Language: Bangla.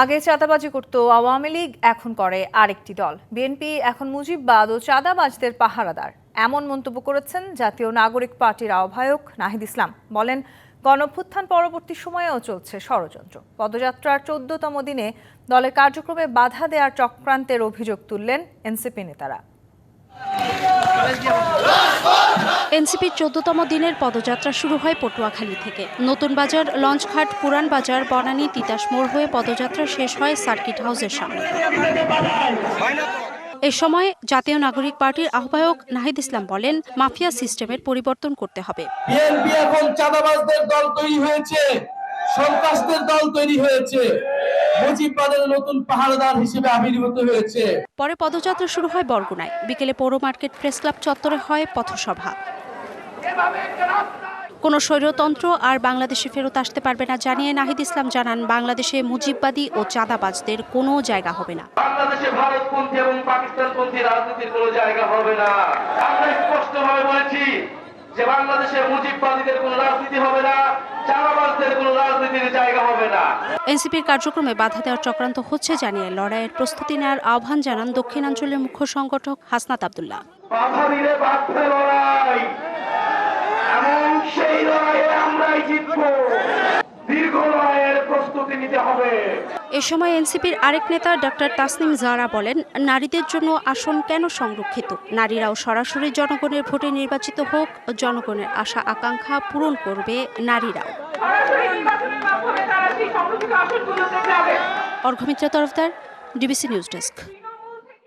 আগে চাঁদাবাজি করত আওয়ামী লীগ, এখন করে আরেকটি দল। বিএনপি এখন মুজিববাদ ও চাঁদাবাজদের পাহারাদার। এমন মন্তব্য করেছেন জাতীয় নাগরিক পার্টির আহ্বায়ক নাহিদ ইসলাম। বলেন গণভ্যুত্থান পরবর্তী সময়েও চলছে ষড়যন্ত্র। পদযাত্রার চোদ্দতম দিনে দলের কার্যক্রমে বাধা দেওয়ার চক্রান্তের অভিযোগ তুললেন এনসিপি নেতারা। এনসিপির চোদ্দতম দিনের পদযাত্রা শুরু হয় পটুয়াখালী থেকে। নতুন বাজার লঞ্চঘাট পুরান বাজার বনানী তিতাস মোড় হয়ে পদযাত্রা শেষ হয় সার্কিট হাউসের সামনে। এ সময় জাতীয় নাগরিক পার্টির আহ্বায়ক নাহিদ ইসলাম বলেন মাফিয়া সিস্টেমের পরিবর্তন করতে হবে। বিএনপি এখন চাঁদাবাজদের দল তৈরি হয়েছে সন্ত্রাসদের দল তৈরি হয়েছে মুজিববাদের নতুন পাহাড়দার হিসেবে আবির্ভূত হয়েছে। পরে পদযাত্রা শুরু হয় বরগুনায়। বিকেলে পৌর মার্কেট প্রেস ক্লাব চত্বরে হয় পথসভা। কোনো স্বৈরতন্ত্র আর বাংলাদেশে ফেরত আসতে পারবে না জানিয়ে নাহিদ ইসলাম জানান বাংলাদেশে মুজিববাদী ও চাঁদাবাজদের কোনো জায়গা হবে না। বাংলাদেশে ভারতপন্থী এবং পাকিস্তানপন্থী রাজনীতির কোনো জায়গা হবে না। আমরা স্পষ্টভাবে বলেছি যে বাংলাদেশে মুজিববাদীদের কোনো রাজনীতি হবে না চারাবাজদের কোনো রাজনীতির জায়গা হবে না। এনসিপির কার্যক্রমে বাধা দেওয়ার চক্রান্ত হচ্ছে জানিয়ে লড়াইয়ের প্রস্তুতি নেওয়ার আহ্বান জানান দক্ষিণাঞ্চলের মুখ্য সংগঠক হাসনাত আবদুল্লাহ। বাধা দিলে বাধ্য এ সময় এনসিপির আরেক নেতা ডক্টর তাসনিম জারা বলেন নারীদের জন্য আসন কেন সংরক্ষিত? নারীরাও সরাসরি জনগণের ভোটে নির্বাচিত হোক জনগণের আশা আকাঙ্ক্ষা পূরণ করবে নারীরাও। Arghamitra Tarafdar DBC news desk.